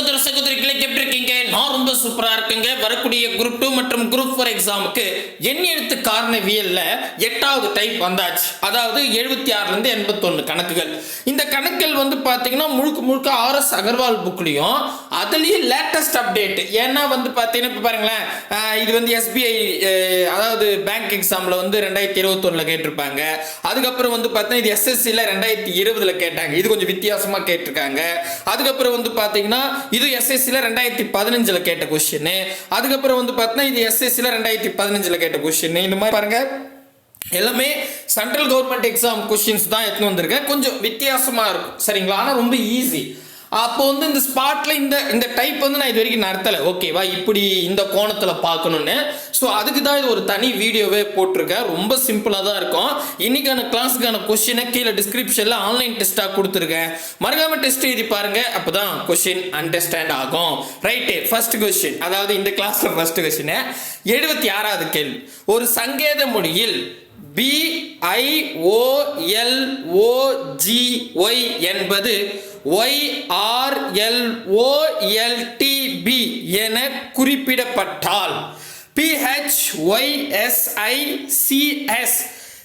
சகோதர சகோதரிகளை எப்படி இருக்கீங்க? நான் ரொம்ப சூப்பரா இருக்குங்க. வரக்கூடிய குரூப் டூ மற்றும் குரூப் ஃபோர் எக்ஸாமுக்கு எண் எழுத்து காரணவியல்ல எட்டாவது டைப் வந்தாச்சு. அதாவது எழுபத்தி ஆறுல இருந்து எண்பத்தொன்னு கணக்குகள். இந்த கணக்குகள் வந்து பாத்தீங்கன்னா முழுக்க முழுக்க ஆர்எஸ் அகர்வால் புக்லயும் அதுலயும் லேட்டஸ்ட் அப்டேட் ஏன்னா வந்து பாத்தீங்கன்னா இப்ப பாருங்களேன் இது வந்து எஸ்பிஐ அதாவது பேங்க் எக்ஸாம்ல வந்து ரெண்டாயிரத்தி இருபத்தொன்னில் கேட்டிருப்பாங்க. அதுக்கப்புறம் வந்து பார்த்தீங்கன்னா இது எஸ்எஸ்சியில் ரெண்டாயிரத்தி இருபதுல கேட்டாங்க. இது கொஞ்சம் வித்தியாசமா கேட்டிருக்காங்க. அதுக்கப்புறம் வந்து பார்த்தீங்கன்னா இது எஸ்எஸ்சியில் ரெண்டாயிரத்தி பதினஞ்சில் கேட்ட கொஸ்டின் அதுக்கப்புறம் வந்து பார்த்தீங்கன்னா இது எஸ்எஸ்சியில் ரெண்டாயிரத்தி பதினஞ்சில் கேட்ட கொஸ்டின் இந்த மாதிரி பாருங்கள் எல்லாமே சென்ட்ரல் கவர்மெண்ட் எக்ஸாம் கொஸ்டின்ஸ் தான் எடுத்துன்னு வந்திருக்கேன். கொஞ்சம் வித்தியாசமாக இருக்கும். சரிங்களா? ஆனால் ரொம்ப ஈஸி அப்போ வந்து இந்த ஸ்பாட்ல இந்த இந்த டைப் வந்து நான் இது வரைக்கும் நடத்தலை ஓகேவா இப்படி இந்த கோணத்தில் பார்க்கணுன்னு ஸோ அதுக்கு தான் இது ஒரு தனி வீடியோவே போட்டிருக்கேன். ரொம்ப சிம்பிளாக தான் இருக்கும். இன்னைக்கான கிளாஸுக்கான கொஷினை கீழே டிஸ்கிரிப்ஷனில் ஆன்லைன் டெஸ்ட்டாக கொடுத்துருக்கேன். மறக்காமல் டெஸ்ட் எழுதி பாருங்க. அப்போ தான் கொஷின் அண்டர்ஸ்டாண்ட் ஆகும். ரைட்டு ஃபர்ஸ்ட் கொஸ்டின் அதாவது இந்த கிளாஸில் ஃபர்ஸ்ட் கொஸ்டின் எழுபத்தி ஆறாவது கேள்வி. ஒரு சங்கேத மொழியில் பிஐஓஎல்ஓஜிஒய் என்பது ஒய்ஆர்எல்ஓஎல்டிபி என குறிப்பிடப்பட்டால் பிஹெச்ஒய்எஸ்ஐசிஎஸ்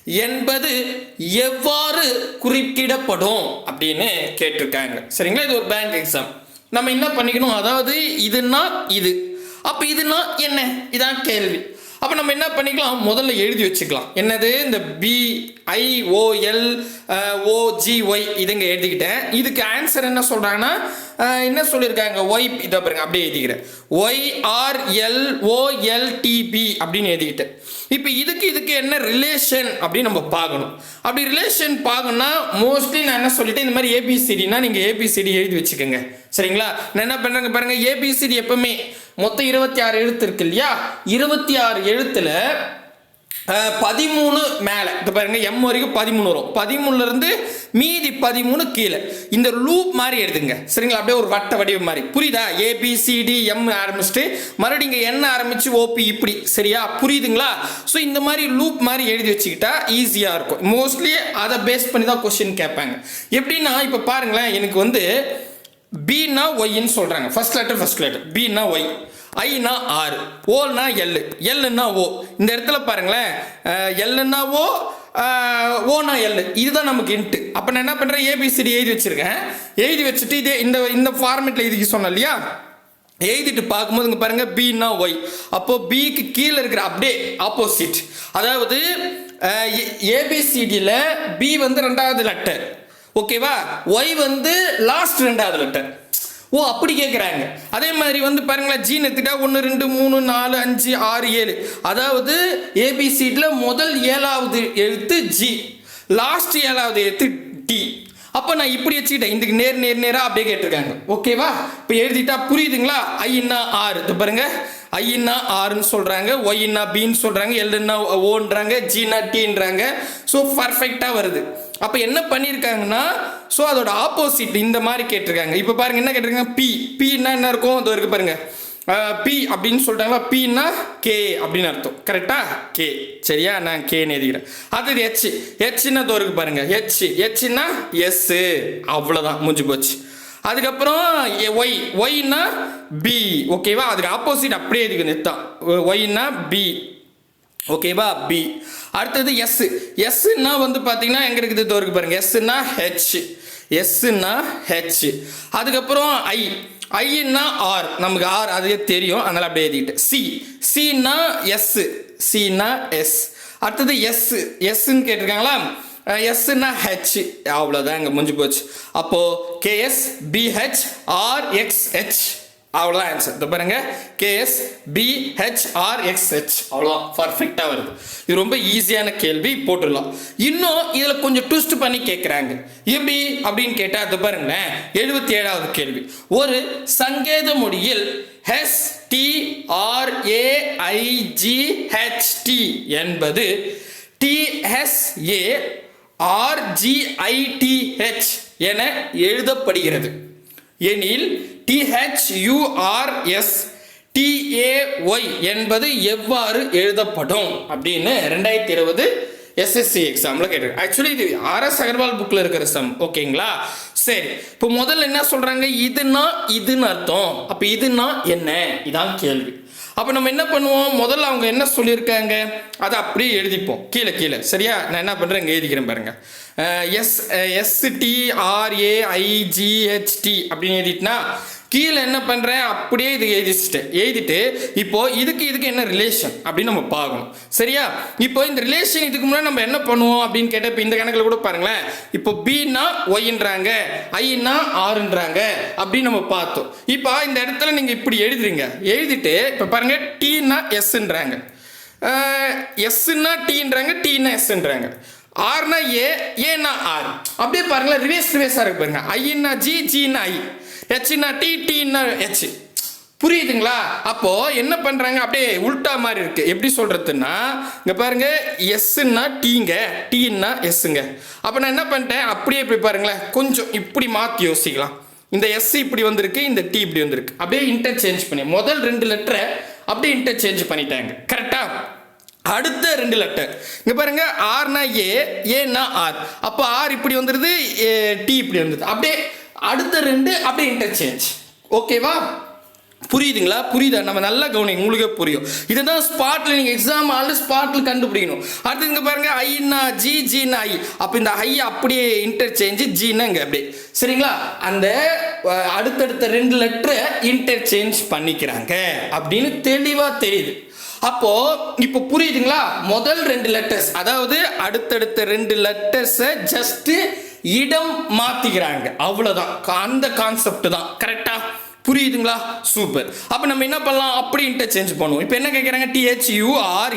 என்பது எவ்வாறு குறிப்பிடப்படும் அப்படின்னு கேட்டிருக்காங்க. சரிங்களா? இது ஒரு பேங்க் எக்ஸாம் நம்ம என்ன பண்ணிக்கணும்? அதாவது இதுனா இது. அப்போ இதுனா என்ன? இதான் கேள்வி. அப்போ நம்ம என்ன பண்ணிக்கலாம்? முதல்ல எழுதி வச்சுக்கலாம். என்னது? இந்த பி ஐ ஓஎல் ஓஜிஒய் இதுங்க எழுதிக்கிட்டேன். இதுக்கு ஆன்சர் என்ன சொல்கிறாங்கன்னா என்ன சொல்லியிருக்காங்க ஒய் இதை பாருங்க அப்படியே எழுதிக்கிறேன். Y R L O L DP அப்படின்னு எழுதிக்கிட்டேன். இப்போ இதுக்கு இதுக்கு என்ன ரிலேஷன் அப்படின்னு நம்ம பார்க்கணும். அப்படி ரிலேஷன் பார்க்கணும்னா மோஸ்ட்லி நான் என்ன சொல்லிட்டேன் இந்த மாதிரி ஏபிசிடினா நீங்கள் ஏபிசிடி எழுதி வச்சுக்கோங்க. சரிங்களா? நான் என்ன பண்ணுறேங்க பாருங்கள் ஏபிசிடி எப்பவுமே மொத்தம் இருபத்தி ஆறு எழுத்து இருக்கு இல்லையா? இருபத்தி ஆறு எழுத்துல பதிமூணு மேலே. இப்போ பாருங்க எம் வரைக்கும் பதிமூணு வரும். பதிமூணுலேருந்து மீதி பதிமூணு கீழே. இந்த லூப் மாதிரி எடுத்துங்க. சரிங்களா? அப்படியே ஒரு வட்ட வடிவம் மாதிரி. புரியுதா? ஏபிசிடி எம் ஆரம்பிச்சுட்டு மறுபடியும் இங்கே என்ன ஆரம்பிச்சு ஓபி இப்படி. சரியா? புரியுதுங்களா? ஸோ இந்த மாதிரி லூப் மாதிரி எழுதி வச்சுக்கிட்டா ஈஸியாக இருக்கும். மோஸ்ட்லி அதை பேஸ் பண்ணி தான் கொஸ்டின் கேட்பாங்க. எப்படின்னா இப்போ பாருங்களேன் எனக்கு வந்து பின்னா ஒய்ன்னு சொல்கிறாங்க ஃபர்ஸ்ட் லெட்டர் ஃபர்ஸ்ட் லெட்டர் பின்னா ஒய் ஐனா ஆறு ஓல்னா எல் எல்லுன்னா ஓ இந்த இடத்துல பாருங்களேன். எல்லுன்னா ஓ ஓனா எல் இதுதான் நமக்கு இன்ட்டு அப்போ நான் என்ன பண்ணுறேன் ஏபிசிடி எழுதி வச்சுருக்கேன். எழுதி வச்சுட்டு இதே இந்த இந்த ஃபார்மேட்டில் எழுதி சொன்னேன் இல்லையா? எழுதிட்டு பார்க்கும்போது இங்கே பாருங்கள் பின்னா ஒய் அப்போது பிக்கு கீழே இருக்கிற அப்படியே ஆப்போசிட் அதாவது ஏபிசிடியில் பி வந்து ரெண்டாவது லெட்டர் ஓகேவா ஒய் வந்து லாஸ்ட் ரெண்டாவது லெட்டர் ஓ அப்படி கேட்குறாங்க அதே மாதிரி வந்து பாருங்களேன் ஜீன் எடுத்துட்டா ஒன்று ரெண்டு மூணு நாலு அஞ்சு ஆறு ஏழு. அதாவது ஏபிசிடியில் முதல் ஏழாவது எழுத்து ஜி லாஸ்ட் ஏழாவது எழுத்து டி அப்போ நான் இப்படி வச்சுக்கிட்டேன் இதுக்கு நேர் நேர் நேராக அப்படியே கேட்டிருக்காங்க. ஓகேவா? இப்போ எழுதிட்டா புரியுதுங்களா? ஐன்னா ஆறு. இது பாருங்க. ஐன்னா ஆறுன்னு சொல்கிறாங்க ஒய்னா பின்னு சொல்கிறாங்க எல்லுன்னா ஓன்றாங்க. ஜீனா டீன்றாங்க. ஸோ பர்ஃபெக்டாக வருது. அப்போ என்ன பண்ணியிருக்காங்கன்னா ஸோ அதோட ஆப்போசிட் இந்த மாதிரி கேட்டிருக்காங்க. இப்போ பாருங்க என்ன கேட்டிருக்காங்க? பி பின்னா என்ன இருக்கும்? அது இருக்கு பாருங்க. பி அப்படின்னு சொல்லிட்டாங்களா பின்னா கே அப்படின்னு அர்த்தம். கரெக்டா கே. சரியா? நான் கேன்னு எழுதிக்கிறேன். அது ஹெச் ஹெச்னா தோருக்கு பாருங்க. ஹெச் ஹெச்னா எஸ் அவ்வளோதான் முடிஞ்சு போச்சு. அதுக்கப்புறம் ஒய் ஒய்னா பி ஓகேவா அதுக்கு ஆப்போசிட் அப்படியே இதுக்கு நிறுத்தம் ஒய்னா பி ஓகேவா பி அடுத்தது எஸ் எஸ்ன்னா வந்து பார்த்தீங்கன்னா எங்க இருக்குது? தோருக்கு பாருங்கள் பாருங்க. எஸ்ன்னா ஹெச் எஸ்ன்னா ஹெச் அதுக்கப்புறம் ஐ ஐன்னா ஆர் நமக்கு ஆர் அதுவே தெரியும். அதனால அப்படியே எழுதிக்கிட்டு சி சின்னா எஸ் சின்னா எஸ் அடுத்தது எஸ் எஸ்ன்னு கேட்டிருக்காங்களா? எஸ்ன்னா ஹெச் அவ்வளோதான் இங்கே முடிஞ்சு போச்சு. அப்போது KS PH R X H அவ்வளோதான் ஆன்சர் இந்த பாருங்க. கேஎஸ் பிஹெச்ஆர்எக்ஸ்ஹெச் அவ்வளோதான் பர்ஃபெக்டாக வருது. இது ரொம்ப ஈஸியான கேள்வி. போட்டுடலாம். இன்னும் இதில் கொஞ்சம் ட்விஸ்ட் பண்ணி கேட்குறாங்க எப்படி அப்படின்னு கேட்டால் அது பாருங்களேன். எழுபத்தி ஏழாவது கேள்வி. ஒரு சங்கேத மொழியில் S T R A I G H T என்பது டிஎஸ்ஏ ஆர்ஜிஐடிஹெச் என எழுதப்படுகிறது. எனில் டிஹெச்யூஆர்எஸ் டிஏஒய் என்பது எவ்வாறு எழுதப்படும் அப்படின்னு ரெண்டாயிரத்தி இருபது எஸ்எஸ்சி எக்ஸாமில் கேட்டிருக்கு ஆக்சுவலி இது ஆர்எஸ் அகர்வால் புக்கில் இருக்கிற சம் ஓகேங்களா சரி இப்போ முதல்ல என்ன சொல்கிறாங்க இதுனா இதுன்னு அர்த்தம். அப்போ இதுனா என்ன? இதான் கேள்வி. அப்போ நம்ம என்ன பண்ணுவோம்? முதல்ல அவங்க என்ன சொல்லியிருக்காங்க? அதை அப்படியே எழுதிப்போம். கீழே கீழே. சரியா? நான் என்ன பண்ணுறேன் இங்கே எழுதிக்கிறேன் பாருங்க. எஸ் எஸ்டிஆர்ஏஐஜிஹெச்டி அப்படின்னு எழுதிட்டுனா கீழே என்ன பண்ணுறேன் அப்படியே இது எழுதிச்சிட்டேன் எழுதிட்டு இப்போ இதுக்கு இதுக்கு என்ன ரிலேஷன் அப்படின்னு நம்ம பார்க்கணும். சரியா? இப்போ இந்த ரிலேஷன் இதுக்கு முன்னாடி நம்ம என்ன பண்ணுவோம் அப்படின்னு கேட்டால் இப்போ இந்த கணக்கில் கூட பாருங்களேன். இப்போ பின்னா ஒய்ன்றாங்க ஐன்னா ஆறுன்றாங்க அப்படின்னு நம்ம பார்த்தோம். இப்போ இந்த இடத்துல நீங்கள் இப்படி எழுதுறீங்க. எழுதிட்டு இப்போ பாருங்க டீனா எஸ்ன்றாங்க எஸ்ன்னா டீன்றாங்க டீனா எஸ்ன்றாங்க ஆர்னா ஏ ஏன்னா ஆர் அப்படியே பாருங்களேன் ரிவேஸ் ரிவேஸாக இருக்கு பாருங்க. ஐன்னா ஜி ஜின்னா ஐ ஹெச்னா டி டீன்னா ஹெச் புரியுதுங்களா? அப்போ என்ன பண்றாங்க? அப்படியே உல்டா மாதிரி இருக்கு. எப்படி சொல்றதுன்னா இங்க பாருங்க எஸ்ன்னா டீங்க டீன்னா எஸ்ஸுங்க அப்ப நான் என்ன பண்ணிட்டேன்? அப்படியே இப்படி பாருங்களேன். கொஞ்சம் இப்படி மாத்தி யோசிக்கலாம். இந்த எஸ் இப்படி வந்திருக்கு இந்த டி இப்படி வந்திருக்கு. அப்படியே இன்டர்சேஞ்ச் பண்ணி முதல் ரெண்டு லெட்டரை அப்படியே இன்டர்சேஞ்ச் பண்ணிட்டாங்க. கரெக்டா அடுத்த ரெண்டு லெட்டர் இங்க பாருங்க ஆர்னா ஏ ஏன்னா ஆர் அப்போ ஆர் இப்படி வந்துருது டி இப்படி வந்துருது. அப்படியே அடுத்த ரெண்டு அப்படியே இன்டர்சேஞ்ச் ஓகேவா புரியுதுங்களா? புரியுதா? நம்ம நல்லா கவனிங்க. உங்களுக்கே புரியும். இதுதான் ஸ்பாட்டில் நீங்கள் எக்ஸாம் ஆல்ரெடி ஸ்பாட்டில் கண்டுபிடிக்கணும். அடுத்து இங்கே பாருங்க ஐன்னா ஜி ஜின்னா ஐ அப்போ இந்த ஐ அப்படியே இன்டர்சேஞ்ச் ஜின்னா இங்கே அப்படியே. சரிங்களா? அந்த அடுத்தடுத்த ரெண்டு லெட்டரை இன்டர்சேஞ்ச் பண்ணிக்கிறாங்க. அப்படின்னு தெளிவாக தெரியுது. அப்போ இப்போ புரியுதுங்களா? முதல் ரெண்டு லெட்டர்ஸ் அதாவது அடுத்தடுத்த ரெண்டு லெட்டர்ஸை ஜஸ்ட்டு இடம் மாத்திக்கிறாங்க அவ்வளவுதான். அந்த கான்செப்ட் தான். கரெக்டா புரியுதுங்களா? சூப்பர். அப்போ நம்ம என்ன பண்ணலாம்? அப்படி இன்டர்சேஞ்ச் பண்ணுவோம். இப்போ என்ன கேட்குறாங்க டிஹெச் யூஆர்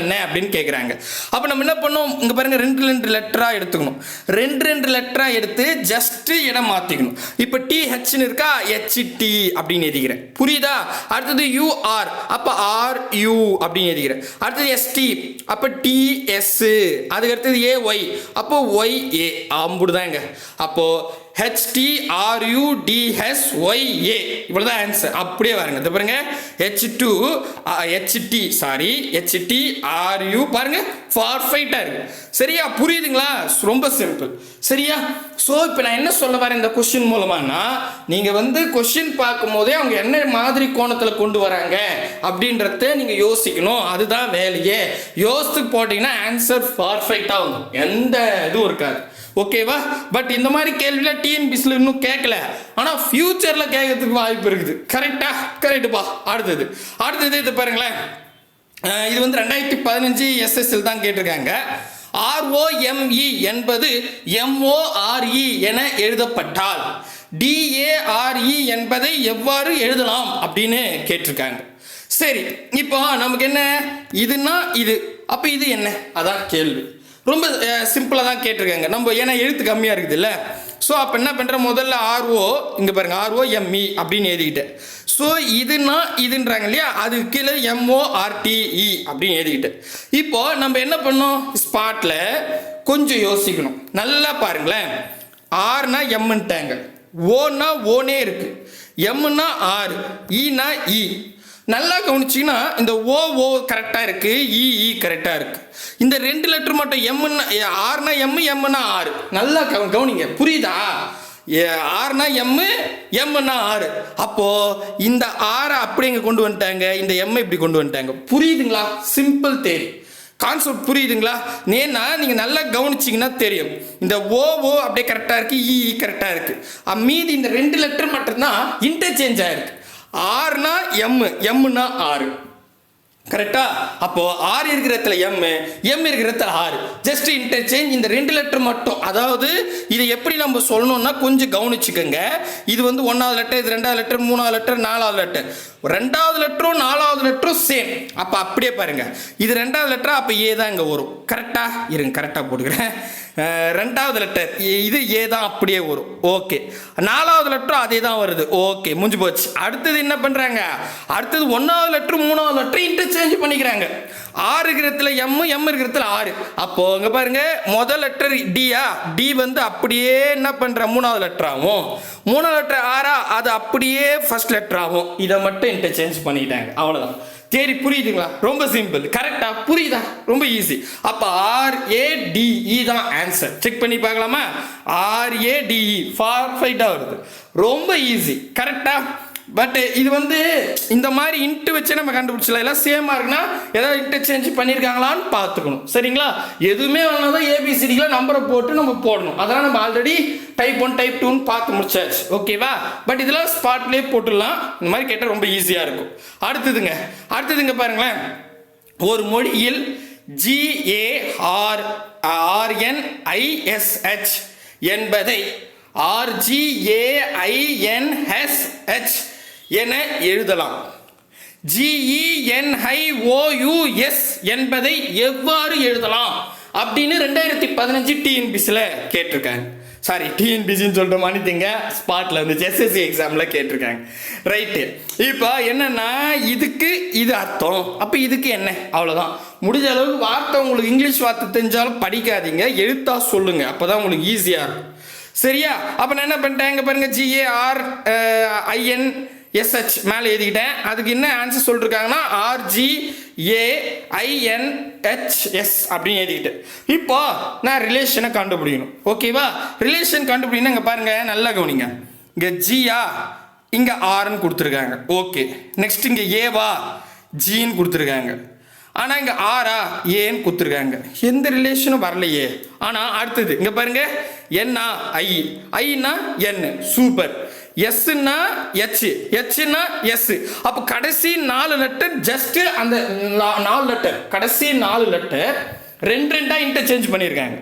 என்ன அப்படின்னு கேட்குறாங்க அப்போ நம்ம என்ன பண்ணோம் இங்கே பாருங்க ரெண்டு ரெண்டு லெட்டராக எடுத்துக்கணும். ரெண்டு ரெண்டு லெட்டராக எடுத்து ஜஸ்ட்டு இடம் மாற்றிக்கணும் இப்போ டிஹெச்னு இருக்கா? ஹெச்டி அப்படின்னு எழுதிக்கிறேன். புரியுதா? அடுத்தது யூஆர் அப்போ ஆர் யூ அப்படின்னு எழுதிக்கிறேன். அடுத்தது எஸ்டி அப்போ டிஎஸ் அதுக்கு அடுத்தது ஏஒய் அப்போ ஒய் ஏ அம்புடுதாங்க அப்போது ஹெச்டிஆர்யூடிஹெச்ஒய்ஏ இவ்வளோதான் ஆன்சர் அப்படியே பாருங்க இது பாருங்க. H to HT sorry HT RU பாருங்க. பர்ஃபெக்டாக இருக்கு. சரியா? புரியுதுங்களா? ரொம்ப சிம்பிள் சரியா? ஸோ இப்போ நான் என்ன சொல்ல வரேன் இந்த கொஸ்டின் மூலமானா நீங்கள் வந்து கொஸ்டின் பார்க்கும்போதே அவங்க என்ன மாதிரி கோணத்தில் கொண்டு வராங்க அப்படின்றத நீங்கள் யோசிக்கணும். அதுதான் வேலையே. யோசித்து போட்டிங்கன்னா ஆன்சர் பர்ஃபெக்டாக வரும் எந்த இதுவும் இருக்காது. ஓகேவா பட் இந்த மாதிரி கேள்வியில் டிஎன்பிசியில் இன்னும் கேட்கல ஆனால் ஃபியூச்சரில் கேட்கறதுக்கு வாய்ப்பு இருக்குது. கரெக்டா கரெக்டுப்பா அடுத்தது. அடுத்தது இது பாருங்களேன். இது வந்து ரெண்டாயிரத்தி பதினஞ்சு எஸ்எஸ்எல் தான் கேட்டிருக்காங்க. ஆர்ஓஎம்இ என்பது எம்ஓஆர்இ என எழுதப்பட்டால் டிஏஆர்இ என்பதை எவ்வாறு எழுதலாம் அப்படின்னு கேட்டிருக்காங்க. சரி இப்போ நமக்கு என்ன? இதுனா இது. அப்போ இது என்ன? அதான் கேள்வி. ரொம்ப சிம்பிளாக தான் கேட்டிருக்காங்க. நம்ம ஏன்னா எழுத்து கம்மியாக இருக்குதுல்ல. ஸோ அப்போ என்ன பண்ணுற முதல்ல ஆர்ஓ இங்கே பாருங்கள் ஆர்ஓ எம்இ அப்படின்னு எழுதிக்கிட்டேன். ஸோ இதுனா இதுன்றாங்க இல்லையா? அது கீழே எம்ஓஆர்டிஇ அப்படின்னு எழுதிக்கிட்டேன். இப்போ நம்ம என்ன பண்ணோம்? ஸ்பாட்டில் கொஞ்சம் யோசிக்கணும். நல்லா பாருங்களேன். ஆர்னா எம்முன்ட்டாங்க ஓன்னா ஓனே இருக்குது எம்னா ஆறு ஈனா e இ நல்லா கவனிச்சிங்கன்னா இந்த ஓ ஓ கரெக்டாக இருக்குது இஇ e, கரெக்டாக e இருக்குது இந்த ரெண்டு லெட்டர் மட்டும் எம்முன்னா ஆறுனா எம் எம்னா ஆறு நல்லா கவ- கவனிங்க புரியுதா? ஏ, ஆறுனா எம்மு எம்னா ஆறு அப்போது இந்த ஆறை அப்படி இங்கே கொண்டு வந்துட்டாங்க? இந்த எம்மை இப்படி கொண்டு வந்துட்டாங்க. புரியுதுங்களா? சிம்பிள் தேரி கான்செப்ட் புரியுதுங்களா? ஏன்னா நீங்கள் நல்லா கவனிச்சிங்கன்னா தெரியும். இந்த ஓ ஓ அப்படியே கரெக்டாக இருக்குது இஇ e, கரெக்டாக இருக்குது மீதி இந்த ரெண்டு லெட்டர் மட்டும்தான் இன்டர்சேஞ்ச் ஆயிருக்கு ஆறுனா எம் எம்னா ஆறு கரெக்டா அப்போ ஆறு இருக்கிற இடத்துல எம் எம் இருக்கிற இடத்துல ஆறு ஜஸ்ட் இன்டர்சேஞ்ச் இந்த ரெண்டு லெட்டர் மட்டும். அதாவது இதை எப்படி நம்ம சொல்லணும்னா கொஞ்சம் கவனிச்சுக்கோங்க. இது வந்து ஒன்றாவது லெட்டர் இது ரெண்டாவது லெட்டர் மூணாவது லெட்டர் நாலாவது லெட்டர் ரெண்டாவது லெட்டரும் நாலாவது லெட்டரும் சேம் அப்போ அப்படியே பாருங்க. இது ரெண்டாவது லெட்டரா அப்போ ஏ தான் இங்கே வரும். கரெக்டாக இருங்க கரெக்டாக போட்டுக்கிறேன். ரெண்டாவது லெட்டர் இது ஏ தான் அப்படியே வரும். ஓகே நாலாவது லெட்டரும் அதே தான் வருது. ஓகே முடிஞ்சு போச்சு. அடுத்தது என்ன பண்ணுறாங்க அடுத்தது ஒன்றாவது லெட்டரும் மூணாவது லெட்டரும் இன்டர்சேஞ்ச் பண்ணிக்கிறாங்க. ஆறு இருக்கிறதுல எம் எம் இருக்கிறதுல ஆறு. அப்போ இங்க பாருங்க முதல் லெட்டர் டியா டி வந்து அப்படியே என்ன பண்ற? மூணாவது லெட்டர் ஆகும். மூணாவது லெட்டர் ஆறா அது அப்படியே ஃபர்ஸ்ட் லெட்டர் ஆகும். இதை மட்டும் இன்டர்சேஞ்ச் பண்ணிட்டாங்க அவ்வளோதான் சரி புரியுதுங்களா? ரொம்ப சிம்பிள் கரெக்டா புரியுதா? ரொம்ப ஈஸி அப்போ ஆர்ஏடிஇ தான் ஆன்சர் செக் பண்ணி பார்க்கலாமா? ஆர்ஏடிஇ ஃபார் ஃபைட்டாக வருது. ரொம்ப ஈஸி கரெக்டா பட் eh, இது வந்து இந்த மாதிரி இன்ட்டு வச்சு நம்ம கண்டுபிடிச்சலாம் எல்லாம் சேமாக இருக்குன்னா ஏதாவது இன்டர்சேஞ்ச் பண்ணியிருக்காங்களான்னு பார்த்துக்கணும். சரிங்களா? எதுவுமே வேணால்தான் தான் ஏபிசிடியில் நம்பரை போட்டு நம்ம போடணும். அதெல்லாம் நம்ம ஆல்ரெடி டைப் ஒன் டைப் டூன்னு பார்த்து முடிச்சாச்சு. ஓகேவா பட் இதெல்லாம் ஸ்பாட்லேயே போட்டுடலாம். இந்த மாதிரி கேட்டால் ரொம்ப ஈஸியாக இருக்கும். அடுத்ததுங்க. அடுத்ததுங்க பாருங்களேன். ஒரு மொழியில் ஜிஏஆர் ஆர்என்ஐஎஸ்ஹெச் என்பதை ஆர்ஜிஏஐஎன்எஸ்ஹெச் என எழுதலாம். ஜிஇஎன்ஐஓயுஎஸ் என்பதை எவ்வாறு எழுதலாம்? அப்படின்னு ரெண்டாயிரத்தி பதினஞ்சு டிஎன்பிசியில் கேட்டிருக்காங்க. சாரி டிஎன்பிசின்னு சொல்கிற மன்னித்தீங்க ஸ்பாட்டில் வந்து எஸ்எஸ்சி எக்ஸாமில் கேட்டிருக்காங்க. ரைட்டு இப்போ என்னென்னா இதுக்கு இது அர்த்தம். அப்போ இதுக்கு என்ன? அவ்வளோதான் முடிஞ்ச அளவுக்கு வார்த்தை உங்களுக்கு இங்கிலீஷ் வார்த்தை தெரிஞ்சாலும் படிக்காதீங்க. எழுத்தா சொல்லுங்க. அப்போ தான் உங்களுக்கு ஈஸியாக இருக்கும். சரியா? அப்போ நான் என்ன பண்ணிட்டேன்? இங்கே பாருங்கள் ஜிஏஆர் ஐஎன் எஸ்ஹெச் மேலே எழுதிக்கிட்டேன் அதுக்கு என்ன ஆன்சர் சொல்லிருக்காங்கன்னா ஆர்ஜி ஏ ஐஎன்ஹெச்எஸ் அப்படின்னு எழுதிக்கிட்டேன் இப்போ நான் ரிலேஷனை கண்டுபிடிக்கணும். ஓகேவா ரிலேஷன் கண்டுபிடிக்கணும் இங்கே பாருங்க நல்லா கவனிங்க. இங்கே ஜியா இங்கே ஆர்ன்னு கொடுத்துருக்காங்க. ஓகே நெக்ஸ்ட் இங்கே ஏவா ஜின்னு கொடுத்துருக்காங்க. ஆனால் இங்கே ஆரா ஏன்னு கொடுத்துருக்காங்க. எந்த ரிலேஷனும் வரலையே. ஆனால் அடுத்தது இங்கே பாருங்க என்னா ஐ ஐனா என் சூப்பர் எஸ்ன்னா எச் எச்னா எஸ் அப்போ கடைசி நாலு லெட்டர் ஜஸ்ட் அந்த நாலு லெட்டர் கடைசி நாலு லெட்டர் ரெண்டு ரெண்டாக இன்டர்சேஞ்ச் பண்ணியிருக்காங்க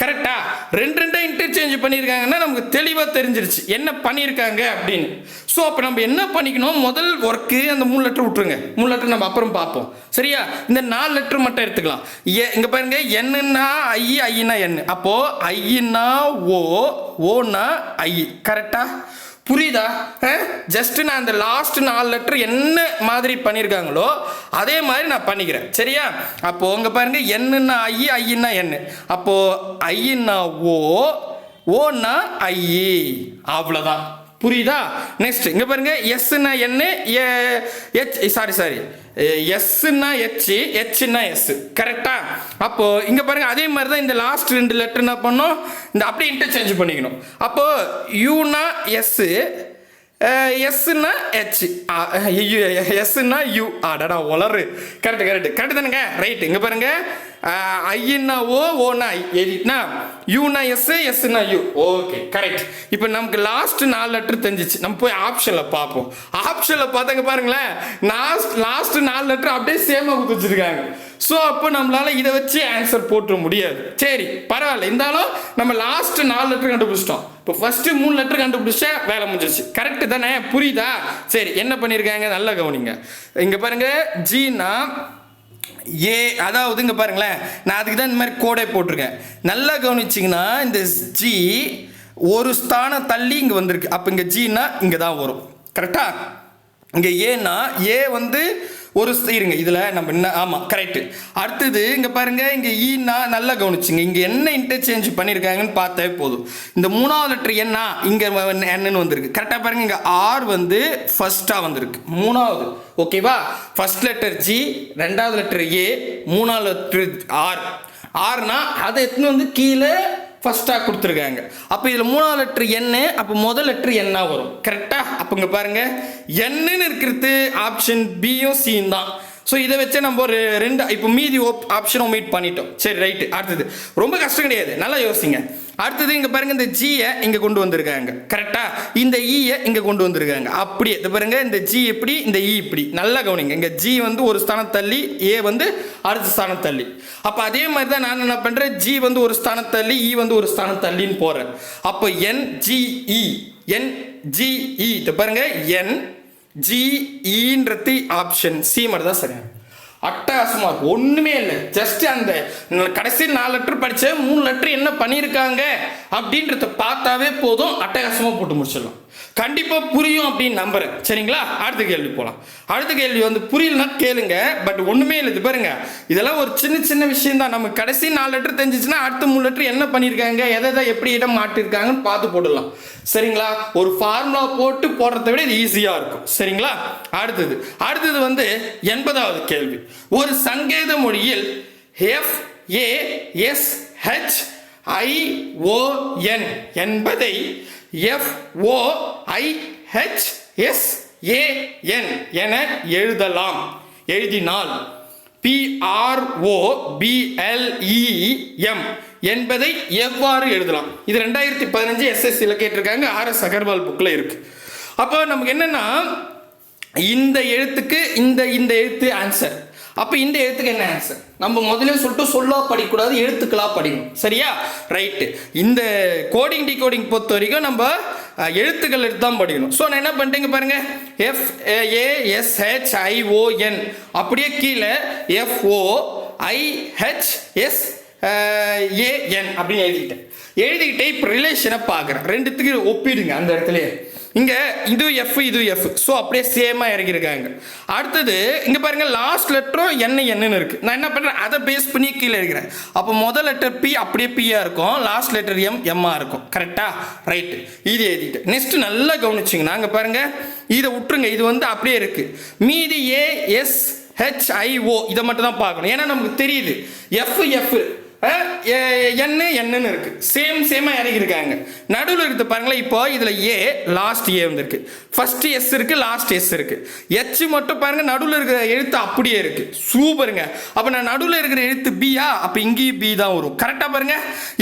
கரெக்டா ரெண்டு ரெண்டா இன்டர்சேஞ்ச் பண்ணியிருக்காங்கன்னா நமக்கு தெளிவாக தெரிஞ்சிருச்சு. என்ன பண்ணியிருக்காங்க அப்படின்னு. ஸோ அப்போ நம்ம என்ன பண்ணிக்கணும்? முதல் ஒர்க்கு அந்த மூணு லெட்டர் விட்டுருங்க. மூணு லெட்டர் நம்ம அப்புறம் பார்ப்போம். சரியா? இந்த நாலு லெட்டர் மட்டும் எடுத்துக்கலாம். ஏ இங்கே பாருங்க. என்னன்னா ஐ ஐனா என் அப்போ ஐன்னா ஓ ஓனா ஐ கரெக்டா புரியுதா? ஜஸ்ட் நான் அந்த லாஸ்ட் நாலு லெட்டர் என்ன மாதிரி பண்ணியிருக்காங்களோ அதே மாதிரி நான் பண்ணிக்கிறேன். சரியா? அப்போ உங்க பாருங்க என்னன்னா ஐ ஐன்னா என்ன அப்போ ஐன்னா ஓ ஓன்னா ஐ அவ்வளோதான் புரியுதா? நெக்ஸ்ட் இங்க பாருங்க எஸ்னா என்ன எச் சாரி சாரி எஸ்னா எச் எச்னா எஸ் கரெக்டா அப்போ இங்க பாருங்க அதே மாதிரி தான் இந்த லாஸ்ட் ரெண்டு லெட்டர் என்ன பண்ணோம்? இந்த அப்படியே இன்டர்சேஞ்ச் பண்ணிக்கணும். அப்போ யூனா எஸ் எஸ்னா ஹெச் எஸ்னா யூ அடடா உளறு. கரெக்ட் கரெக்ட் கரெக்ட் தானுங்க? ரைட் இங்க பாருங்க. ஐன்னா ஓ ஓனா ஐ யூனா எஸ் எஸ்னா யூ. Okay correct. இப்போ நமக்கு லாஸ்ட் நாலு லெட்டர் தெரிஞ்சிச்சு. நம்ம போய் ஆப்ஷனில் பார்ப்போம். ஆப்ஷனில் பார்த்தாங்க பாருங்களேன். லாஸ்ட் லாஸ்ட் நாலு லெட்டர் அப்படியே சேமாக வச்சிருக்காங்க. ஸோ அப்போ நம்மளால இதை வச்சு ஆன்சர் போட்டுற முடியாது. சரி பரவாயில்ல. இருந்தாலும் நம்ம லாஸ்ட் நாலு லெட்டர் கண்டுபிடிச்சிட்டோம். இப்போ ஃபர்ஸ்ட் மூணு லெட்டர் கண்டுபிடிச்சா வேலை முடிஞ்சிச்சு கரெக்டு தானே? புரியுதா? சரி என்ன பண்ணியிருக்காங்க நல்லா கவனிங்க. இங்கே பாருங்க ஜீனா ஏ அதாவது இங்கே பாருங்களேன். நான் அதுக்கு தான் இந்த மாதிரி கோடை போட்டிருக்கேன். நல்லா கவனிச்சிங்கன்னா இந்த ஜி ஒரு ஸ்தானம் தள்ளி இங்கே வந்திருக்கு. அப்போ இங்கே ஜின்னா இங்கே தான் வரும். கரெக்டாக இங்கே ஏன்னா ஏ வந்து ஒரு இருங்க இதில் நம்ம என்ன ஆமாம் கரெக்டு அடுத்தது இங்கே பாருங்க இங்கே ஈனா நல்லா கவனிச்சுங்க. இங்கே என்ன இன்டர்சேஞ்ச் பண்ணியிருக்காங்கன்னு பார்த்தாவே போதும். இந்த மூணாவது லெட்டர் என்ன இங்கே என்னன்னு வந்திருக்கு. கரெக்டாக பாருங்க இங்கே ஆர் வந்து ஃபர்ஸ்ட்டாக வந்திருக்கு. மூணாவது ஓகேவா ஃபர்ஸ்ட் லெட்டர் ஜி ரெண்டாவது லெட்டர் ஏ மூணாவது லெட்டர் ஆர் ஆர்னா அதை எடுத்துன்னு வந்து கீழே ஃபர்ஸ்ட்டாக கொடுத்துருக்காங்க. அப்போ இதில் மூணாவது லெட்ரு என்ன அப்போ முதல் லெட்ரு என்ன வரும். கரெக்டாக அப்போங்க பாருங்கள் என்னன்னு இருக்கிறது ஆப்ஷன் பியும் சியும் தான். ஸோ இதை வச்சே நம்ம ஒரு ரெண்டு இப்போ மீதி ஓப் ஆப்ஷனும் மீட் பண்ணிட்டோம். சரி ரைட்டு அடுத்தது. ரொம்ப கஷ்டம் கிடையாது. நல்லா யோசிங்க. அடுத்தது இங்கே பாருங்க இந்த ஜியை இங்கே கொண்டு வந்திருக்காங்க. கரெக்டாக இந்த e ஈயை இங்கே கொண்டு வந்திருக்காங்க. அப்படியே இது பாருங்க இந்த ஜி எப்படி இந்த இ இப்படி. நல்லா கவனிங்க. இங்கே ஜி வந்து ஒரு ஸ்தானம் தள்ளி ஏ வந்து அடுத்த ஸ்தானம் தள்ளி. அப்போ அதே மாதிரி தான் நான் என்ன பண்ணுறேன் ஜி வந்து ஒரு ஸ்தானம் தள்ளி இ வந்து ஒரு ஸ்தானம் தள்ளின்னு போகிறேன் அப்போ என் ஜிஇ என் ஜிஇ இது பாருங்க என் ஜிஇன்றது e ஆப்ஷன் சி மட்டும் தான் சரியான அட்டகாசமா இருக்கும். ஒண்ணுமே இல்லை. ஜஸ்ட் அந்த கடைசி நாலு லெட்டர் படிச்ச மூணு லெட்டர் என்ன பண்ணியிருக்காங்க அப்படின்றத பார்த்தாவே போதும். அட்டகாசமா போட்டு முடிச்சிடலாம். கண்டிப்பாக புரியும் அப்படின்னு நம்புறேன். சரிங்களா? அடுத்த கேள்வி போகலாம் அடுத்த கேள்வி வந்து புரியலனா கேளுங்க. பட் ஒன்றுமே இல்லை இது பாருங்க. இதெல்லாம் ஒரு சின்ன சின்ன விஷயம் தான். நம்ம கடைசி நாலு லெட்டர் தெரிஞ்சிச்சுன்னா அடுத்த மூணு லெட்டர் என்ன பண்ணியிருக்காங்க எதை எதை எப்படி இடம் மாட்டிருக்காங்கன்னு பார்த்து போடலாம் சரிங்களா? ஒரு ஃபார்முலா போட்டு போடுறத விட இது ஈஸியாக இருக்கும். சரிங்களா? அடுத்தது. அடுத்தது வந்து எண்பதாவது கேள்வி. ஒரு சங்கேத மொழியில் F A S H I O N என்பதை எஃப்ஓ ஓ எஸ் என எழுதலாம். எழுதினால் பிஆர்ஓ பிஎல்இஎம் என்பதை எவ்வாறு எழுதலாம்? இது ரெண்டாயிரத்தி பதினஞ்சு எஸ்எஸ்சியில் கேட்டிருக்காங்க. ஆர்எஸ் அகர்வால் புக்கில் இருக்கு. அப்போ நமக்கு என்னென்னா இந்த எழுத்துக்கு இந்த இந்த எழுத்து ஆன்சர் அப்போ இந்த எழுத்துக்கு என்ன ஆன்சர் நம்ம முதல்ல சொல்லிட்டு சொல்லா படிக்கக்கூடாது எழுத்துக்களாக படிக்கணும். சரியா? ரைட்டு இந்த கோடிங் டிகோடிங் பொறுத்த வரைக்கும் நம்ம எழுத்துக்கள் எடுத்து தான் படிக்கணும். ஸோ நான் என்ன பண்ணிட்டேங்க பாருங்க. எஃப் ஏ ஐஓஎன் அப்படியே கீழே எஃப்ஓ ஐஹெச் எஸ் ஏஎன் அப்படின்னு எழுதிக்கிட்டேன். எழுதிக்கிட்டே இப்போ ரிலேஷனை பார்க்குறேன். ரெண்டுத்துக்கு ஒப்பிடுங்க அந்த இடத்துலயே. இங்கே இது எஃப் இது எஃப் ஸோ அப்படியே சேமாக இறக்கியிருக்காங்க. அடுத்தது இங்கே பாருங்க லாஸ்ட் லெட்டரும் என்ன என்னன்னு இருக்குது நான் என்ன பண்ணுறேன் அதை பேஸ் பண்ணி கீழே இருக்கிறேன் அப்போ முதல் லெட்டர் பி அப்படியே பியாக இருக்கும். லாஸ்ட் லெட்டர் எம் எம்மாக இருக்கும். கரெக்டாக ரைட்டு இது எழுதிட்டு. நெக்ஸ்ட் நல்லா கவனிச்சிங்கன்னா அங்கே பாருங்கள் இதை விட்டுருங்க. இது வந்து அப்படியே இருக்குது மீதி ஏ எஸ் ஹெச்ஐஓ இதை மட்டும் தான் பார்க்கணும். ஏன்னா நமக்கு தெரியுது. எஃப் எஃப் என்ன என்னன்னு இருக்கு. சேம் சேமா இறக்கிருக்காங்க நடுவில் இருக்கு பாருங்களேன் இப்போ இதுல ஏ லாஸ்ட் ஏ வந்திருக்கு. ஃபர்ஸ்ட் எஸ் இருக்கு லாஸ்ட் எஸ் இருக்கு. எச் மட்டும் பாருங்க நடுவில் இருக்கிற எழுத்து அப்படியே இருக்கு. சூப்பருங்க அப்ப நான் நடுவில் இருக்கிற எழுத்து பியா அப்ப இங்கேயும் பி தான் வரும். கரெக்டா பாருங்க.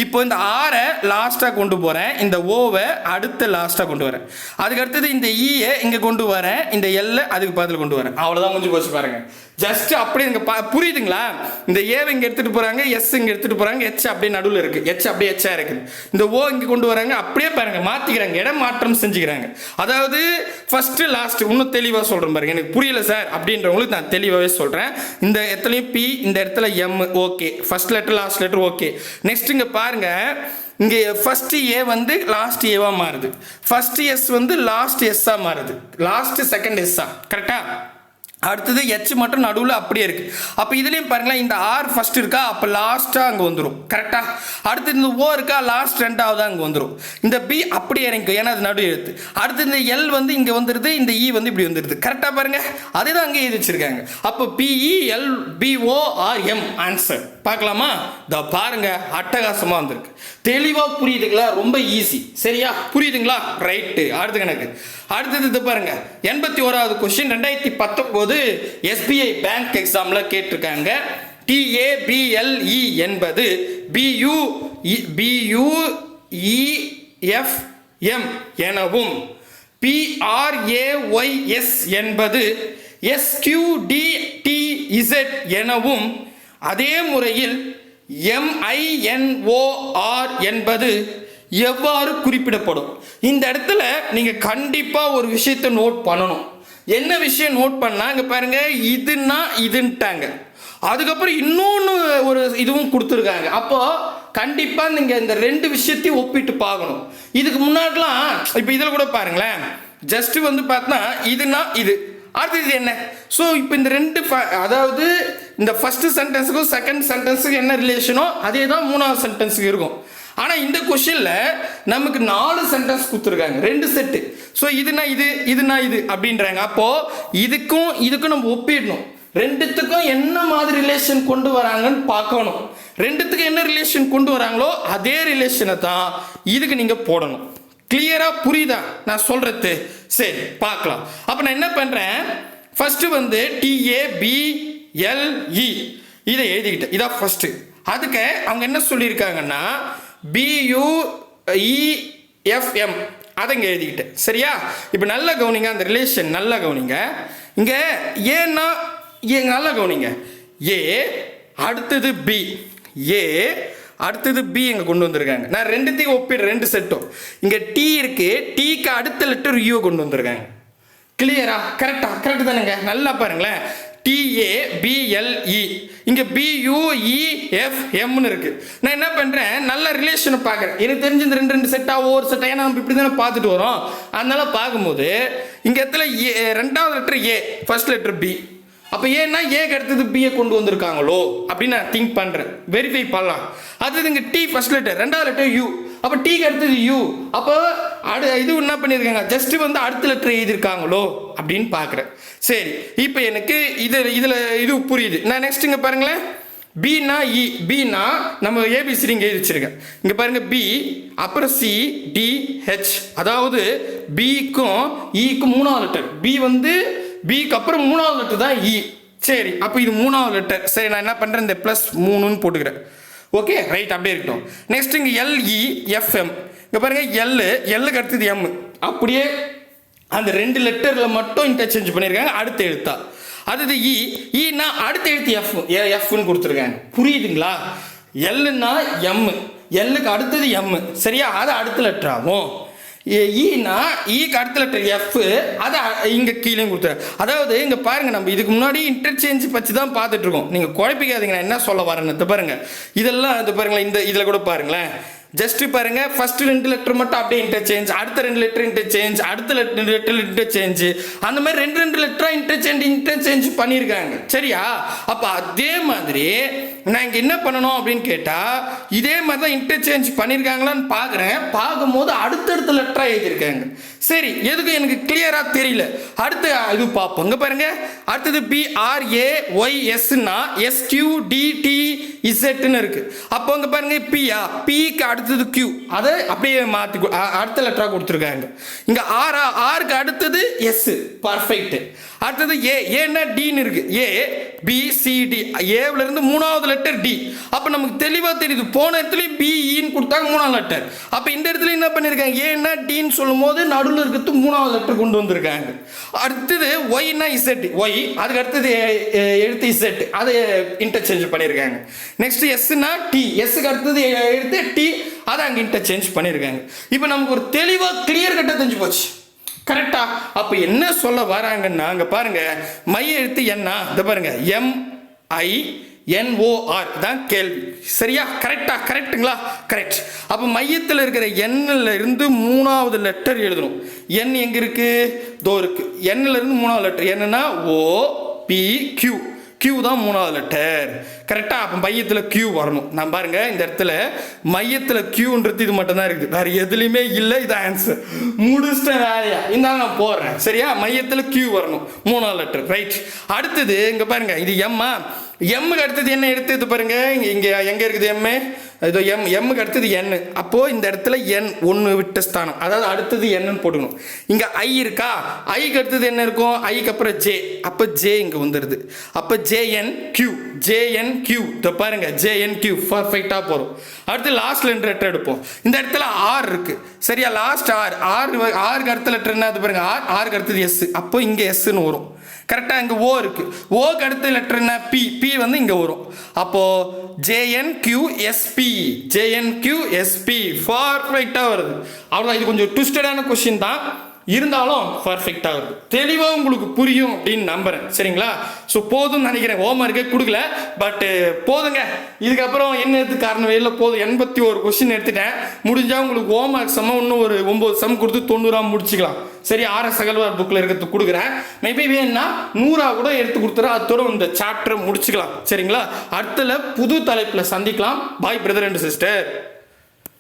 இப்போ இந்த ஆரை லாஸ்டா கொண்டு போறேன். இந்த ஓவை அடுத்த லாஸ்டா கொண்டு வரேன். அதுக்கு அடுத்தது இந்த e ஈயை இங்க கொண்டு வரேன். இந்த எல்ல அதுக்கு பதில் கொண்டு வரேன். அவ்வளவுதான் கொஞ்சம் போச்சு பாருங்க. ஜஸ்ட் அப்படியே இங்க பா- புரியுதுங்களா? இந்த ஏவை இங்க எடுத்துட்டு போறாங்க எஸ் இங்க எடுத்துட்டு போறாங்க எச் அப்படியே நடுவில் இருக்கு. எச் அப்படியே எச்சா இருக்குது. இந்த ஓ இங்க கொண்டு வராங்க அப்படியே பாருங்க மாத்திக்கிறாங்க இடம் மாற்றம் செஞ்சுக்கிறாங்க. அதாவது ஃபர்ஸ்ட் லாஸ்ட் இன்னும் தெளிவா சொல்றேன் பாருங்க. எனக்கு புரியல சார் அப்படின்றவங்களுக்கு நான் தெளிவாகவே சொல்றேன். இந்த இடத்துலயும் பி இந்த இடத்துல M okay first letter last letter okay next இங்க பாருங்க இங்கே ஃபர்ஸ்ட் ஏ வந்து லாஸ்ட் ஏவா மாறுது. ஃபர்ஸ்ட் எஸ் வந்து லாஸ்ட் எஸ்ஸா மாறுது. லாஸ்ட் செகண்ட் எஸ்ஸா கரெக்டா அடுத்தது எச் மட்டும் நடுவில் அப்படியே இருக்குது அப்போ இதுலேயும் பாருங்களேன் இந்த ஆர் ஃபஸ்ட் இருக்கா அப்போ லாஸ்ட்டாக அங்கே வந்துடும் கரெக்டாக அடுத்து இந்த ஓ இருக்கா லாஸ்ட் ரெண்டாவது அங்கே வந்துடும் இந்த பி அப்படியே இறங்கிக்கும் ஏன்னா அது நடு எழுத்து. அடுத்து இந்த எல் வந்து இங்கே வந்துடுது இந்த இ வந்து இப்படி வந்துடுது கரெக்டாக பாருங்கள் அதே தான் அங்கே எழுதி வச்சுருக்காங்க. அப்போ BE L BO R M answer பார்க்கலாமா? இதோ பாருங்க அட்டகாசமாக வந்திருக்கு. தெளிவாக புரியுதுங்களா? ரொம்ப ஈஸி சரியா? புரியுதுங்களா? ரைட்டு அடுத்த கணக்கு. அடுத்தது இது பாருங்க. எண்பத்தி ஓராவது கொஸ்டின் ரெண்டாயிரத்தி பத்தொம்போது எஸ்பிஐ பேங்க் எக்ஸாமில் கேட்டிருக்காங்க. டிஏபிஎல்இ என்பது பியூ பியூஇஎஃப்எம் எனவும் பிஆர்ஏஒய்எஸ் என்பது எஸ்கியூடிடிஇசட் எனவும் அதே முறையில் எம்ஐஎன்ஓஆர் என்பது எவ்வாறு குறிப்பிடப்படும்? இந்த இடத்துல நீங்கள் கண்டிப்பாக ஒரு விஷயத்தை நோட் பண்ணணும். என்ன விஷயம் நோட் பண்ணால் இங்கே பாருங்க இதுன்னா இதுன்ட்டாங்க. அதுக்கப்புறம் இன்னொன்று ஒரு இதுவும் கொடுத்துருக்காங்க. அப்போது கண்டிப்பாக நீங்கள் இந்த ரெண்டு விஷயத்தையும் ஒப்பிட்டு பார்க்கணும். இதுக்கு முன்னாடிலாம் இப்போ இதில் கூட பாருங்களேன். ஜஸ்ட்டு வந்து பார்த்தா இதுனா இது. அடுத்து இது என்ன? ஸோ இப்போ இந்த ரெண்டு அதாவது இந்த ஃபஸ்ட்டு சென்டென்ஸுக்கும் செகண்ட் சென்டென்ஸுக்கும் என்ன ரிலேஷனோ அதே தான் மூணாவது சென்டென்ஸுக்கு இருக்கும். ஆனால் இந்த கொஷனில் நமக்கு நாலு சென்டென்ஸ் கொடுத்துருக்காங்க. ரெண்டு செட்டு ஸோ இதுனா இது இதுனா இது அப்படின்றாங்க. அப்போது இதுக்கும் இதுக்கும் நம்ம ஒப்பிடணும். ரெண்டுத்துக்கும் என்ன மாதிரி ரிலேஷன் கொண்டு வராங்கன்னு பார்க்கணும். ரெண்டுத்துக்கும் என்ன ரிலேஷன் கொண்டு வராங்களோ அதே ரிலேஷனை தான் இதுக்கு நீங்கள் போடணும். கிளியராக புரியுதா? நான் சொல்கிறது சரி பார்க்கலாம். அப்போ நான் என்ன பண்ணுறேன் ஃபஸ்ட்டு வந்து டிஏபி எல்இ இதை எழுதிக்கிட்டேன். இதான் ஃபர்ஸ்ட் அதுக்கு அவங்க என்ன சொல்லியிருக்காங்கன்னா பியூஇஎஃப்எம் அதை இங்கே எழுதிக்கிட்டேன். சரியா? இப்போ நல்ல கவனிங்க அந்த ரிலேஷன் நல்ல கவனிங்க. இங்கே ஏன்னா ஏ நல்ல கவனிங்க. ஏ அடுத்தது பி ஏ அடுத்தது பி இங்கே கொண்டு வந்திருக்காங்க. நான் ரெண்டுத்தையும் ஒப்பிடு ரெண்டு செட்டும். இங்கே டி இருக்கு டீக்கு அடுத்த லெட்டர் யூ கொண்டு வந்திருக்காங்க. கிளியரா கரெக்டா கரெக்ட் தானேங்க? நல்லா பாருங்களேன். டிஏபிஎல்இ இங்கே பியூஇஎஃப் எம்னு நான் என்ன பண்ணுறேன் நல்ல ரிலேஷனை பார்க்குறேன். எனக்கு தெரிஞ்ச இந்த ரெண்டு ரெண்டு செட்டாக ஒவ்வொரு செட்டாக ஏன்னா நம்ம இப்படி தானே பார்த்துட்டு வரோம். அதனால பார்க்கும்போது இங்கே இடத்துல ஏ ரெண்டாவது letter A first letter B அப்போ ஏன்னா ஏக்கு அடுத்தது பிஏ கொண்டு வந்திருக்காங்களோ அப்படின்னு நான் திங்க் பண்ணுறேன் வெரிஃபை பண்ணலாம். அடுத்தது இங்கே டி ஃபர்ஸ்ட் லெட்டர் ரெண்டாவது லெட்டர் யூ அப்போ டீக்கு அடுத்தது யூ அப்போ அடு இது என்ன பண்ணியிருக்காங்க? ஜஸ்ட்டு வந்து அடுத்த லெட்டர் எழுதியிருக்காங்களோ அப்படின்னு பார்க்குறேன் சரி இப்போ எனக்கு இது இதில் இது புரியுது. நான் நெக்ஸ்ட் இங்கே பாருங்களேன். பினா இ e. பினா நம்ம ஏபிசிடி இங்கே எழுதி இங்கே பாருங்கள் பி அப்புறம் சி டி ஹெச் அதாவது பிக்கும் இக்கும் e மூணாவது லெட்டர் பி வந்து பிக்கு அப்புறம் மூணாவது லெட்டர் தான் இ சரி அப்போ இது மூணாவது லெட்டர் சரி நான் என்ன பண்ணுறேன் இந்த ப்ளஸ் மூணுன்னு போட்டுக்கிறேன். ஓகே ரைட் அப்படியே இருக்கட்டும். நெக்ஸ்ட் இங்கே எல்இ எஃப்எம் e, இங்கே பாருங்க எல்லு எல்லுக்கு அடுத்தது எம் அப்படியே அந்த ரெண்டு லெட்டரில் மட்டும் இன்டர்சேஞ்ச் பண்ணியிருக்காங்க. அடுத்த எழுத்தா. அடுத்தது e. இ இனா அடுத்த எழுத்து எஃப் எஃப்னு கொடுத்துருக்காங்க. புரியுதுங்களா? எல்லுன்னா எம் எல்லுக்கு அடுத்தது எம் சரியா? அது அடுத்த லெட்டர் ஆகும். ஈனா ஈக்கு அடுத்த லெட்டர் எஃப் அதை இங்கே கீழே கொடுத்தாரு. அதாவது இங்கே பாருங்க நம்ம இதுக்கு முன்னாடி இன்டர்சேஞ்ச் பற்றி தான் பார்த்துட்டு இருக்கோம். நீங்கள் குழப்பிக்காதீங்க நான் என்ன சொல்ல வரேன்னு பாருங்க. இதெல்லாம் இது பாருங்களேன் இந்த இதில் கூட பாருங்களேன். ஜஸ்ட் பாருங்க ஃபர்ஸ்ட் ரெண்டு லெட்டர் மட்டும் அப்படியே இன்டர்சேஞ்ச் அடுத்த ரெண்டு லெட்டர் இன்டர்சேஞ்ச் அடுத்த ரெண்டு லெட்டர் இன்டர்சேஞ்ச் அந்த மாதிரி ரெண்டு ரெண்டு லெட்டரா இன்டர்சேஞ்ச் இன்டர்சேஞ்ச் பண்ணியிருக்காங்க. சரியா? அப்போ அதே மாதிரி நான் இங்கே என்ன பண்ணணும் அப்படின்னு கேட்டால் இதே மாதிரி தான் இன்டர்சேஞ்ச் பண்ணியிருக்காங்களான்னு பார்க்குறேன் பார்க்கும்போது அடுத்தடுத்த லெட்டராக எழுதியிருக்காங்க. சரி எதுக்கு எனக்கு கிளியராக தெரியல. அடுத்து இது பார்ப்போம். இங்கே பாருங்க. அடுத்தது பிஆர்ஏ ஒய் எஸ்னா எஸ்கியூ டிடி இசட்னு இருக்கு. அப்போ இங்கே பாருங்க பியா பிக்கு அடுத்தது கியூ அதை அப்படியே மாற்றி அடுத்த லெட்டராக கொடுத்துருக்காங்க. இங்கே ஆர் ஆருக்கு அடுத்தது எஸ் பர்ஃபெக்ட் அடுத்தது ஏ ஏன்னா டின்னு இருக்கு. ஏ பி சி டி ஏவில் இருந்து மூணாவது லெட்டர் டி அப்போ நமக்கு தெளிவாக தெரியுது. போன இடத்துலையும் பிஇன்னு e கொடுத்தாங்க மூணாவது லெட்டர் அப்போ இந்த இடத்துல என்ன பண்ணியிருக்காங்க ஏன்னா டின்னு சொல்லும் போது நடுவில் இருக்கிறது மூணாவது லெட்டர் கொண்டு வந்திருக்காங்க. அடுத்தது ஒய்னா இசட் ஒய் அதுக்கு அடுத்தது எழுத்து இசட் அதை இன்டர்சேஞ்ச் பண்ணியிருக்காங்க நெக்ஸ்ட் எஸ்னா டி எஸ்ஸுக்கு அடுத்தது எழுத்து டி அதை அங்கே இன்டர்சேஞ்ச் பண்ணியிருக்காங்க இப்போ நமக்கு ஒரு தெளிவாக கிளியர் கட்டாக தெரிஞ்சு போச்சு. கரெக்டா அப்போ என்ன சொல்ல வராங்கன்னா அங்கே பாருங்க மைய எழுத்து என்ன இந்த பாருங்க எம் ஐ என்ஓஆர் தான் கேள்வி. சரியா? கரெக்டா கரெக்ட்டுங்களா கரெக்ட் அப்போ மையத்தில் இருக்கிற எண்ணில் இருந்து மூணாவது லெட்டர் எழுதணும். என் எங்க இருக்கு? தோ இருக்கு. எண்ணில் இருந்து மூணாவது லெட்டர் என்னன்னா ஓ பி கியூ கியூ தான் மூணாவது லெட்டர் கரெக்டாக அப்போ மையத்தில் கியூ வரணும். நான் பாருங்க இந்த இடத்துல மையத்தில் கியூன்றது இது மட்டும்தான் இருக்குது. வேறு எதுலையுமே இல்லை இது ஆன்சர் முடிச்சிட்டேன் வேலையா? இருந்தாலும் நான் போடுறேன் சரியா? மையத்தில் கியூ வரணும். மூணாவது லெட்டர் ரைட் அடுத்தது இங்கே பாருங்க இது எம்மா எம்முக்கு அடுத்தது என்ன எடுத்தது பாருங்க? இங்கே இங்கே எங்கே இருக்குது எம்மு இதோ எம் எம்முக்கு அடுத்தது என் அப்போது இந்த இடத்துல என் ஒன்று விட்ட ஸ்தானம். அதாவது அடுத்தது என்னன்னு போட்டுக்கணும். இங்கே ஐ இருக்கா? ஐக்கு அடுத்தது என்ன இருக்கும்? ஐக்கு அப்புறம் ஜே அப்போ ஜே இங்கே வந்துடுது அப்போ ஜேஎன் கியூ ஜேஎன் கியூ இதை பாருங்க ஜேஎன் கியூ பர்ஃபெக்டாக போகிறோம் அடுத்து லாஸ்ட் லெட்டர் லெட்டர் எடுப்போம். இந்த இடத்துல ஆர் இருக்குது சரியா? லாஸ்ட் ஆர் ஆர் ஆறுக்கு அடுத்த லெட்டர் என்ன? அது பாருங்க ஆர் ஆறுக்கு அடுத்தது எஸ் அப்போ இங்கே எஸ்ன்னு வரும். கரெக்டாக இங்கே ஓ இருக்குது ஓக்கு அடுத்த லெட்டர் என்ன? பி பி வந்து இங்கே வரும். அப்போது JN Q SP JN Q SP பர்ஃபெக்டாக வருது. அவ்வளோதான் இது கொஞ்சம் ட்விஸ்டடான கொஷின் தான். இருந்தாலும் பர்ஃபெக்டாக இருக்கும். தெளிவாக உங்களுக்கு புரியும் அப்படின்னு நம்புகிறேன் சரிங்களா? ஸோ போதும்னு நினைக்கிறேன். ஹோம்ஒர்க்கே கொடுக்கல. பட்டு போதுங்க. இதுக்கப்புறம் என்ன எடுத்து காரணம்? இல்லை போதும். எண்பத்தி ஒரு கொஸ்டின் எடுத்துட்டேன். முடிஞ்சால் உங்களுக்கு ஹோம்ஒர்க் சம்ம இன்னும் ஒரு ஒம்பது சம் கொடுத்து தொண்ணூறாக முடிச்சுக்கலாம். சரி ஆர்எஸ் அகல்வார் புக்கில் இருக்கிறது கொடுக்குறேன். மேபி வேணும்னா நூறா கூட எடுத்து கொடுத்துறேன் அதோட இந்த சாப்டரை முடிச்சுக்கலாம். சரிங்களா? அடுத்தல புது தலைப்பில் சந்திக்கலாம். பாய் பிரதர் அண்ட் சிஸ்டர்